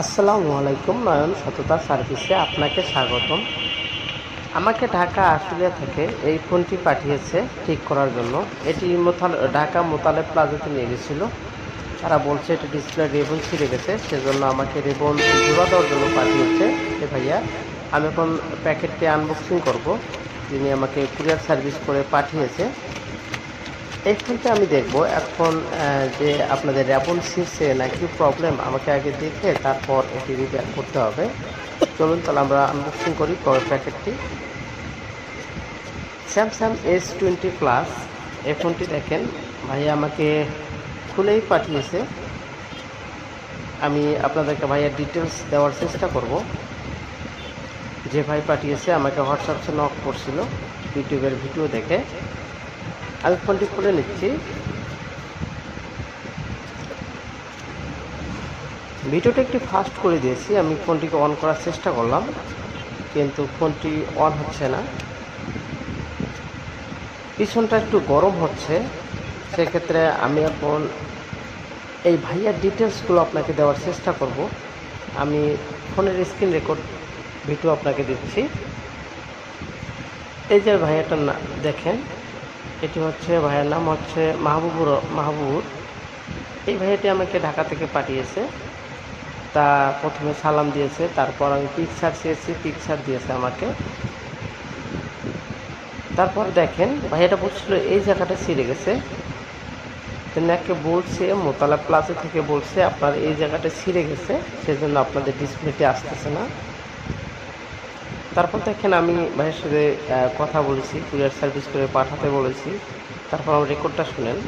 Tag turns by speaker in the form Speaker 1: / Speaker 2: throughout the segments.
Speaker 1: আসসালামু আলাইকুম, নয়ন সততা সার্ভিসে আপনাকে স্বাগতম। আমাকে ঢাকা আশুলিয়া থেকে এই ফোনটি পাঠিয়েছে ঠিক করার জন্য। এটি মোতাল ঢাকা মোতালেব প্লাজাতে নিয়ে গেছিল। তারা বলছে এটা ডিসপ্লে রেবন ছিঁড়ে গেছে, সেজন্য আমাকে রেবন জোড়া দেওয়ার জন্য পাঠিয়েছে। এ ভাইয়া, আমি এখন প্যাকেটটি আনবক্সিং করব। যিনি আমাকে কুরিয়ার সার্ভিস করে পাঠিয়েছে। এই ফোনটা আমি দেখব। এখন যে আপনাদের র্যাপন সিক্সে নাকি প্রবলেম আমাকে আগে দেখে তারপর এটি রিপেয়ার করতে হবে। চলুন তাহলে আমরা আনবক্সিং করি কবে প্যাকেটটি। স্যামসাং এস টোয়েন্টি প্লাস এই ফোনটি দেখেন, ভাইয়া আমাকে খুলেই পাঠিয়েছে। আমি আপনাদেরকে ভাইয়ার ডিটেলস দেওয়ার চেষ্টা করব। যে ভাই পাঠিয়েছে আমাকে হোয়াটসঅ্যাপে নক করছিল ইউটিউবের ভিডিও দেখে। আমি ফোনটি খুলে নিচ্ছি। ভিডিওটা একটু ফাস্ট করে দিয়েছি, আমি ফোনটিকে অন করার চেষ্টা করলাম, কিন্তু ফোনটি অন হচ্ছে না। পিছনটা একটু গরম হচ্ছে, সেক্ষেত্রে আমি এখন এই ভাইয়ার ডিটেলসগুলো আপনাকে দেওয়ার চেষ্টা করব। আমি ফোনের স্ক্রিন রেকর্ড ভিডিও আপনাকে দিচ্ছি। এই যে ভাইয়াটার না, দেখেন। এটি হচ্ছে ভাইয়ের নাম হচ্ছে মাহবুবুর মাহবুবুর এই ভাইয়াটি আমাকে ঢাকা থেকে পাঠিয়েছে। তা প্রথমে সালাম দিয়েছে, তারপর আমি পিকচার চেয়েছি পিকচার দিয়েছে আমাকে। তারপর দেখেন, ভাইয়াটা বলছিল, এই জায়গাটা ছিঁড়ে গেছে। তেনাকে বলছে মোতালা প্লাজা থেকে বলছে, আপনার এই জায়গাটা ছিঁড়ে গেছে, সেজন্য আপনাদের ডিসপ্লেটি আসতেছে না। তারপর দেখেন আমি ভাইয়ের সাথে কথা বলেছি কুরিয়ার সার্ভিস করে পাঠাতে বলেছি। তারপর আমার রেকর্ডটা শুনেন।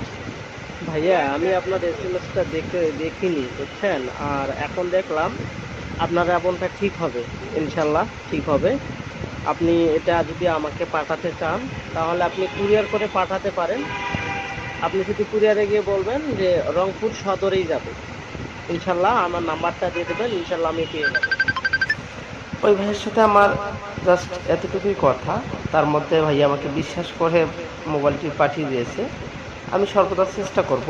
Speaker 2: ভাইয়া, আমি আপনার এসএমএসটা দেখে, দেখিনি, বুঝছেন? আর এখন দেখলাম আপনার আপনটা ঠিক হবে ইনশাল্লাহ ঠিক হবে। আপনি এটা যদি আমাকে পাঠাতে চান, তাহলে আপনি কুরিয়ার করে পাঠাতে পারেন। আপনি যদি কুরিয়ারে গিয়ে বলবেন যে রংপুর সদরেই যাবে। ইনশাল্লাহ আমার নাম্বারটা দিয়ে দেবেন ইনশাল্লাহ আমি পেয়ে যাব।
Speaker 1: ওই ভাইয়ের সাথে আমার জাস্ট এতটুকুই কথা। তার মধ্যে ভাই আমাকে বিশ্বাস করে মোবাইলটি পাঠিয়ে দিয়েছে। আমি সর্বদা চেষ্টা করব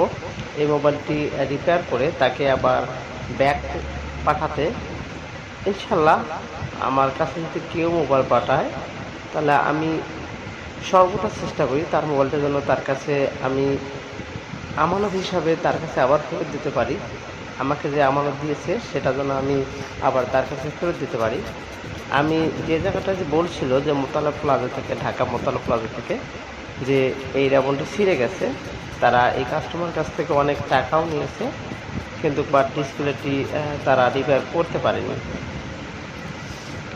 Speaker 1: এই মোবাইলটি রিপেয়ার করে তাকে আবার ব্যাক পাঠাতে। ইনশাল্লাহ আমার কাছে যদি কেউ মোবাইল পাঠায়, তাহলে আমি সর্বদা চেষ্টা করি তার মোবাইলটা যেন তার কাছে আমি আমানত হিসাবে তার কাছে আবার ফেরত দিতে পারি। আমাকে যে আমানত দিয়েছে, সেটা যেন আমি আবার তার কাছে ফেরত দিতে পারি। আমি যে জায়গাটা যে বলছিল যে মোতালা প্লাজা থেকে, ঢাকা মোতালা প্লাজা থেকে, যে এই রেবনটি ছিঁড়ে গেছে, তারা এই কাস্টমার কাছ থেকে অনেক টাকাও নিয়েছে, কিন্তু বা ডিসপ্লেটি তারা রিপেয়ার করতে পারেনি।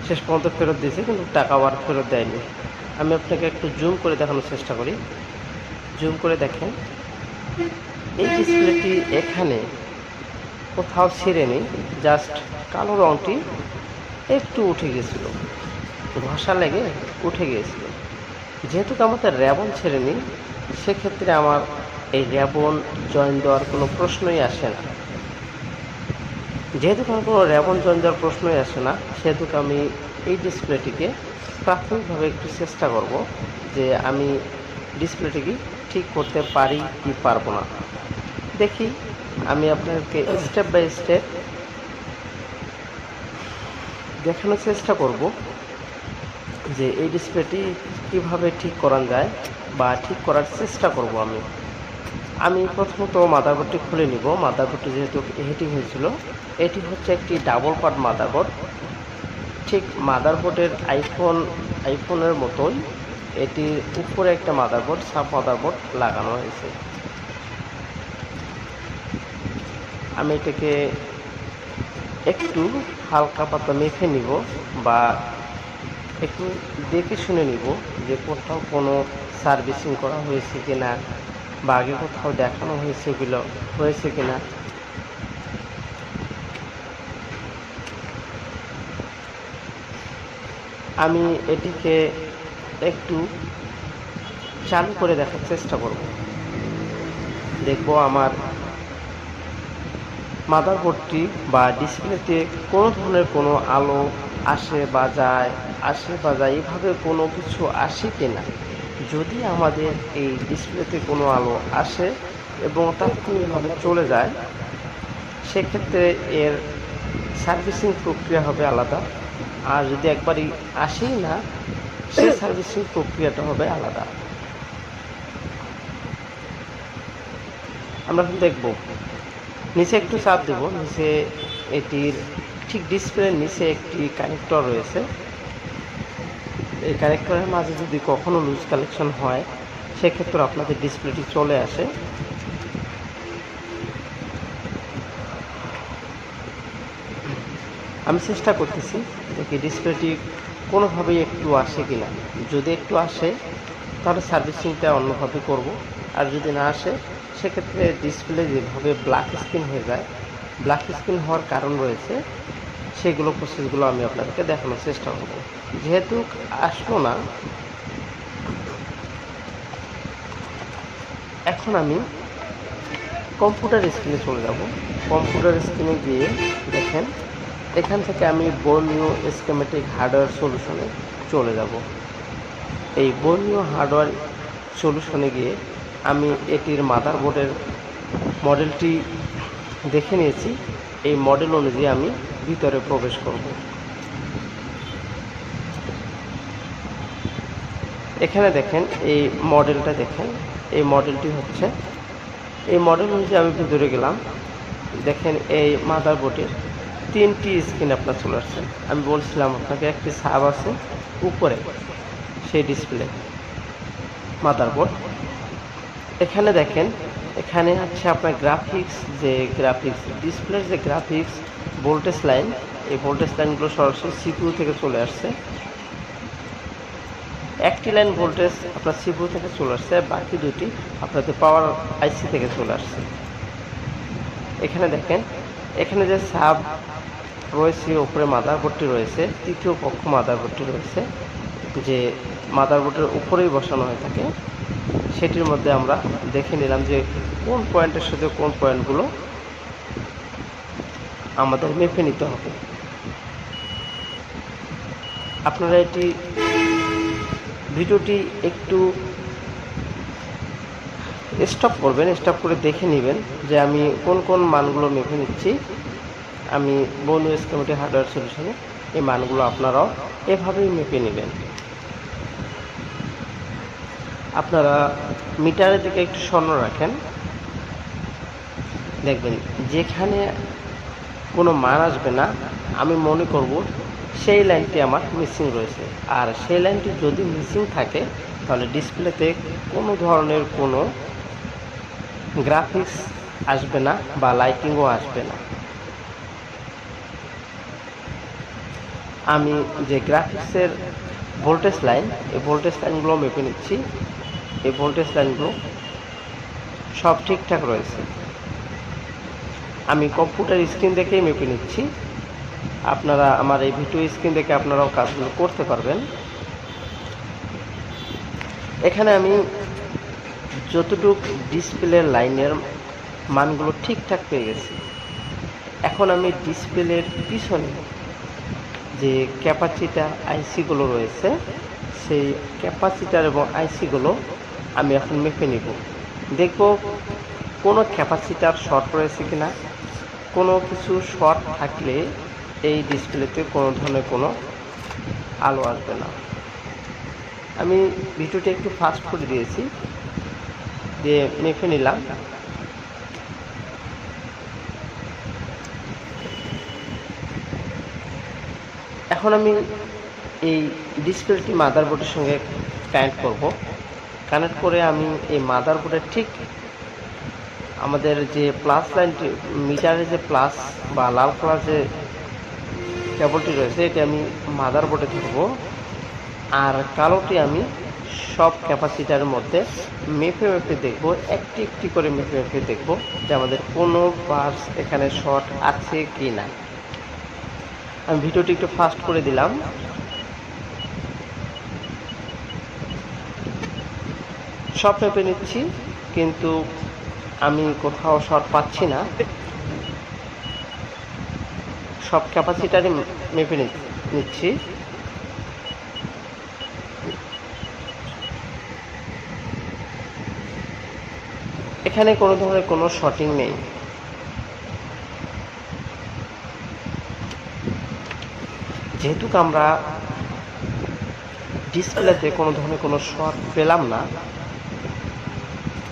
Speaker 1: শেষ পর্যন্ত ফেরত দিয়েছে, কিন্তু টাকা আর ফেরত দেয়নি। আমি আপনাকে একটু জুম করে দেখানোর চেষ্টা করি। জুম করে দেখেন। এই ডিসপ্লেটি এখানে কোথাও ছিঁড়েনি জাস্ট কালো রঙটি একটু উঠে গেছিল। ঘষা লেগে উঠে গিয়েছিল যেহেতু আমাদের র্যাবন ছেড়েনি, সেক্ষেত্রে আমার এই র্যাবন জয়েন দেওয়ার কোনো প্রশ্নই আসে না। যেহেতু আমার কোনো র্যাবন জয়েন দেওয়ার প্রশ্নই আসে না সেহেতু আমি এই ডিসপ্লেটিকে প্রাথমিকভাবে একটু চেষ্টা করব যে আমি ডিসপ্লেটিকে ঠিক করতে পারি কি পারব না। দেখি আমি আপনাকে স্টেপ বাই স্টেপ দেখানোর চেষ্টা করব যে এই ডিসপ্লেটি কীভাবে ঠিক করা যায় বা ঠিক করার চেষ্টা করব আমি। আমি প্রথমত মাদারবোর্ডটি খুলে নিব। মাদারবোর্ডটি যেহেতু হিটিং হয়েছিল, এটি হচ্ছে একটি ডাবল পার্ট মাদারবোর্ড ঠিক মাদারবোর্ডের আইফোন আইফোনের মতোই এটির উপরে একটা মাদারবোর্ড সাব মাদারবোর্ড লাগানো হয়েছে। আমি এটাকে একটু হালকা পাতলা মেখে নিব বা একটু দেখে শুনে নিব যে কোথাও কোনো সার্ভিসিং করা হয়েছে কি না বা আগে কোথাও দেখানো হয়েছে এগুলো হয়েছে কি না আমি এটিকে একটু চালু করে দেখার চেষ্টা করব। দেখব আমার মাদারবোর্ডটি বা ডিসপ্লেতে কোনো ধরনের কোনো আলো আসে বা যায়, আসে বা যায়, এভাবে কোনো কিছু আসে কি না? যদি আমাদের এই ডিসপ্লেতে কোনো আলো আসে এবং তাৎক্ষণিকভাবে চলে যায়, সেক্ষেত্রে এর সার্ভিসিং প্রক্রিয়া হবে আলাদা। আর যদি একবারই আসেই না, সেই সার্ভিসিং প্রক্রিয়াটা হবে আলাদা। আমরা দেখব। নিচে একটু চাপ দেব। নিচে এটির ঠিক ডিসপ্লের নিচে একটি কানেক্টর রয়েছে। এই কানেক্টরের মাঝে যদি কখনো লুজ কালেকশন হয়, সেক্ষেত্রে আপনাদের ডিসপ্লেটি চলে আসে। আমি চেষ্টা করতেছি দেখি ডিসপ্লেটি কোনোভাবেই একটু আসে কি না যদি একটু আসে, তাহলে সার্ভিসিংটা অন্যভাবে করব। আর যদি না আসে সেক্ষেত্রে ডিসপ্লে যেভাবে ব্ল্যাক স্ক্রিন হয়ে যায় ব্ল্যাক স্ক্রিন হওয়ার কারণ রয়েছে, সেগুলো প্রসেসগুলো আমি আপনাদেরকে দেখানোর চেষ্টা করব। যেহেতু আসলো না, এখন আমি কম্পিউটার স্ক্রিনে চলে যাব। কম্পিউটার স্ক্রিনে গিয়ে দেখেন, এখান থেকে আমি বর্ণীয় স্কেমেটিক হার্ডওয়্যার সলিউশনে চলে যাব। এই বর্ণীয় হার্ডওয়্যার সলিউশনে গিয়ে আমি এটির মাদারবোর্ডের মডেলটি দেখে নিয়েছি। এই মডেল অনুযায়ী আমি ভিতরে প্রবেশ করব। এখানে দেখেন, এই মডেলটা দেখেন, এই মডেলটি হচ্ছে, এই মডেল অনুযায়ী আমি ভিতরে গেলাম। দেখেন, এই মাদার মাদারবোর্ডের তিনটি স্ক্রিন আপনার চলে আসছে। আমি বলছিলাম, আপনাকে একটি সাব আছে উপরে, সেই ডিসপ্লে মাদারবোর্ড এখানে দেখেন, এখানে আছে আপনার গ্রাফিক্স যে গ্রাফিক্স ডিসপ্লের যে গ্রাফিক্স ভোল্টেজ লাইন এই ভোল্টেজ লাইনগুলো সরাসরি সিপিউ থেকে চলে আসছে। একটি লাইন ভোল্টেজ আপনার সিপিউ থেকে চলে আসছে, বাকি দুটি আপনাদের পাওয়ার আইসি থেকে চলে আসছে। এখানে দেখেন, এখানে যে সাব রয়েছে, উপরে মাদারবোর্ডটি রয়েছে, তৃতীয় পক্ষ মাদারবোর্ডটি রয়েছে, যে মাদারবোর্ডের উপরেই বসানো হয়ে থাকে। সেটির মধ্যে আমরা দেখে নিলাম যে কোন পয়েন্টের সাথে কোন পয়েন্টগুলো আমাদের মেপে নিতে হবে। আপনারা এটি ভিডিওটি একটু স্টপ করবেন স্টপ করে দেখে নেবেন যে আমি কোন কোন মানগুলো মেপে নিচ্ছি। আমি বনু এসকেমেটি হার্ডওয়্যার সলিউশনে এই মানগুলো আপনারাও এভাবেই মেপে নেবেন। আপনারা মিটারের দিকে একটু স্বর্ণ রাখেন। দেখবেন, যেখানে কোনো মান আসবে না, আমি মনে করব সেই লাইনটি আমার মিসিং রয়েছে। আর সেই লাইনটি যদি মিসিং থাকে, তাহলে ডিসপ্লেতে কোনো ধরনের কোনো গ্রাফিক্স আসবে না বা লাইটিংও আসবে না। আমি যে গ্রাফিক্সের ভোল্টেজ লাইন এই ভোল্টেজ লাইনগুলো মেপে নিচ্ছি। এই ভোল্টেজ লাইনগুলো সব ঠিকঠাক রয়েছে। আমি কম্পিউটার স্ক্রিন দেখেই মেপে নিচ্ছি। আপনারা আমার এই ভিডিও স্ক্রিন দেখে আপনারাও কাজগুলো করতে পারবেন। এখানে আমি যতটুক ডিসপ্লের লাইনের মানগুলো ঠিকঠাক পেয়ে গেছি। এখন আমি ডিসপ্লের পিছনে যে ক্যাপাসিটার আইসিগুলো রয়েছে, সেই ক্যাপাসিটার এবং আইসিগুলো আমি এখন মেপে নিব। দেখব কোনো ক্যাপাসিটার শর্ট রয়েছে কি না কোনো কিছু শর্ট থাকলে এই ডিসপ্লেতে কোনো ধরনের কোনো আলো আসবে না। আমি ভিডিওটা একটু ফাস্ট করে দিয়েছি, দিয়ে মেপে নিলাম। এখন আমি এই ডিসপ্লেটি মাদারবোর্ডের সঙ্গে কানেক্ট করব। কানেক্ট করে আমি এই মাদারবোর্ডের ঠিক আমাদের যে প্লাস লাইনটি মিটারের যে প্লাস বা লাল কালার যে কেবলটি রয়েছে, এটি আমি মাদারবোর্ডে ধরবো। আর কালোটি আমি সব ক্যাপাসিটার মধ্যে মেপে মেপে দেখব, একটি একটি করে মেপে মেপে দেখব যে আমাদের কোনো পার্স এখানে শর্ট আছে কি না আমি ভিডিওটি একটু ফাস্ট করে দিলাম। সব মেপে নিচ্ছি, কিন্তু আমি কোথাও শর্ট পাচ্ছি না। সব ক্যাপাসিটারই মেপে নিচ্ছি। এখানে কোনো ধরনের কোনো শর্টিং নেই। যেহেতু আমরা ডিসপ্লেতে কোনো ধরনের কোনো শট পেলাম না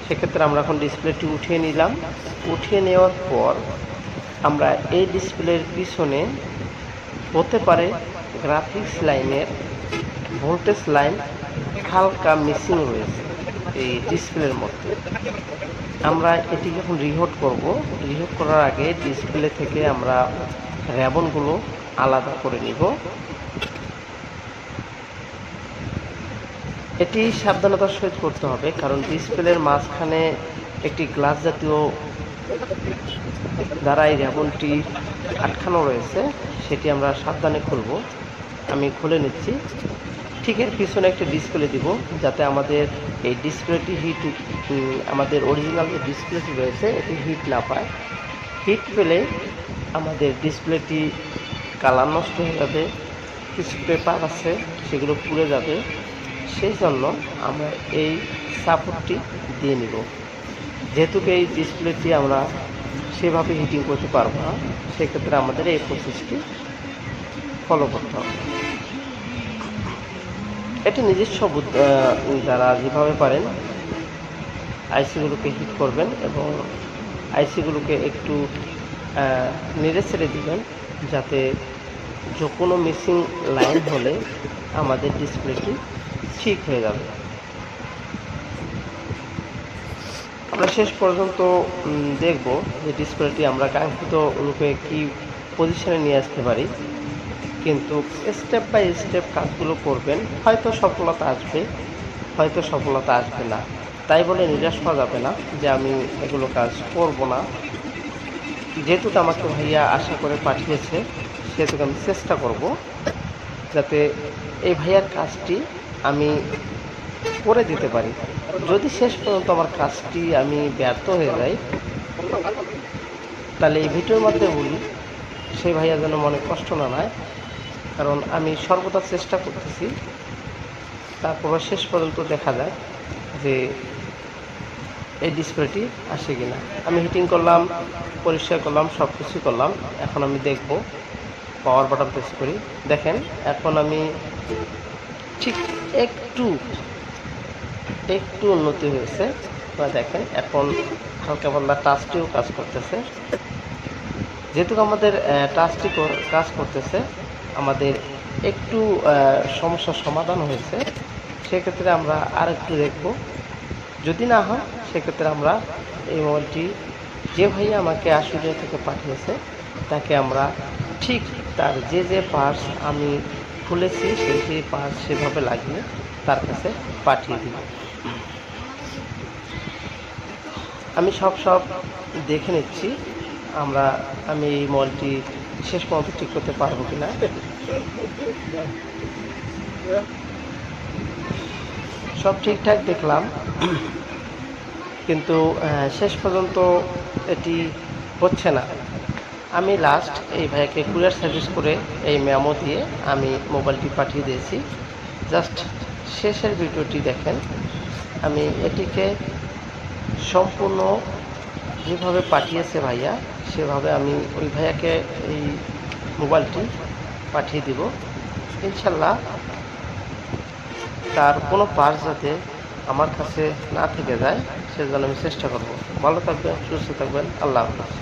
Speaker 1: সেক্ষেত্রে আমরা এখন ডিসপ্লেটি উঠিয়ে নিলাম। উঠিয়ে নেওয়ার পর আমরা এই ডিসপ্লের পিছনে হতে পারে গ্রাফিক্স লাইনের ভোল্টেজ লাইন হালকা মিসিং রয়েছে এই ডিসপ্লের মধ্যে। আমরা এটি যখন রিহোট করব রিহোট করার আগে ডিসপ্লে থেকে আমরা র্যাবনগুলো আলাদা করে নিব। এটি সাবধানতার সহিত করতে হবে, কারণ ডিসপ্লের মাঝখানে একটি গ্লাস জাতীয় দ্বারা এই র্যাবনটি আটকানো রয়েছে, সেটি আমরা সাবধানে খুলব। আমি খুলে নিচ্ছি। ঠিক এর পিছনে একটি ডিসপ্লে দিব, যাতে আমাদের এই ডিসপ্লেটি হিট আমাদের অরিজিনাল যে ডিসপ্লেটি রয়েছে, এটি হিট না পায়। হিট পেলে আমাদের ডিসপ্লেটি কালার নষ্ট হয়ে যাবে, কিছু পেপার আছে, সেগুলো পুড়ে যাবে। সেই জন্য আমরা এই সাপোর্টটি দিয়ে নিব। যেহেতু এই ডিসপ্লেটি আমরা সেভাবে হিটিং করতে পারব না, সেক্ষেত্রে আমাদের এই প্রসেসটি ফলো করতে হবে। এটি নিজস্ব যারা যেভাবে পারেন আইসিগুলোকে হিট করবেন এবং আইসিগুলোকে একটু নেড়ে ছেড়ে দিবেন যাতে যে কোনো মিসিং লাইন হলে আমাদের ডিসপ্লেটি ঠিক হয়ে যাবে। আমরা শেষ পর্যন্ত দেখব যে ডিসপ্লেটি আমরা কাঙ্ক্ষিত রূপে কি পজিশনে নিয়ে আসতে পারি। কিন্তু স্টেপ বাই স্টেপ কাজগুলো করবেন, হয়তো সফলতা আসবে, হয়তো সফলতা আসবে না। তাই বলে নিরাশ হওয়া যাবে না যে আমি এগুলো কাজ করব না। যেহেতু আমাকে ভাইয়া আশা করে পাঠিয়েছে, সেহেতু আমি চেষ্টা করব যাতে এই ভাইয়ার কাজটি আমি করে দিতে পারি। যদি শেষ পর্যন্ত আমার কাজটি আমি ব্যর্থ হয়ে যাই, তাহলে এই ভিডিওর মধ্যে বলি, সেই ভাইয়া যেন মনে কষ্ট না নেয় কারণ আমি সর্বদা চেষ্টা করতেছি, তারপর শেষ পর্যন্ত দেখা যায় যে এই ডিসপ্লেটি আসে কিনা। আমি হিটিং করলাম, পরিষ্কার করলাম সব কিছুই করলাম। এখন আমি দেখব পাওয়ার বাটন প্রেস করি। দেখেন, এখন আমি ঠিক একটু একটু উন্নতি হয়েছে। বা দেখেন, এখন হালকা পাল্লা টাচটিও কাজ করতেছে। যেহেতু আমাদের টাচটি কাজ করতেছে, আমাদের একটু সমস্যার সমাধান হয়েছে, সেক্ষেত্রে আমরা আর একটু দেখব। যদি না হয়, সেক্ষেত্রে আমরা এই মোবাইলটি যে ভাইয়া আমাকে আশুলিয়া থেকে পাঠিয়েছে, তাকে আমরা ঠিক তার যে যে পার্টস আমি খুলেছি, সেই সেই পার্টস সেভাবে লাগিয়ে তার কাছে পাঠিয়ে দিই আমি সব সব দেখে নিচ্ছি, আমরা, আমি এই মলটি শেষ পর্যন্ত ঠিক করতে পারব কিনা। সব ঠিকঠাক দেখলাম, কিন্তু শেষ পর্যন্ত এটি হচ্ছে না। আমি লাস্ট এই ভাইকে কুরিয়ার সার্ভিস করে এই মেমো দিয়ে আমি মোবাইলটি পাঠিয়ে দিয়েছি। জাস্ট শেষের ভিডিওটি দেখেন। আমি এটিকে সম্পূর্ণ যেভাবে পাঠিয়েছে ভাইয়া, সেভাবে আমি ওই ভাইয়াকে এই মোবাইলটি পাঠিয়ে দিব। ইনশাল্লাহ তার কোনো পার্স যাতে আমার কাছে না থেকে যায়, সেজন্য আমি চেষ্টা করব। ভালো থাকবেন, সুস্থ থাকবেন, আল্লাহ হাফিজ।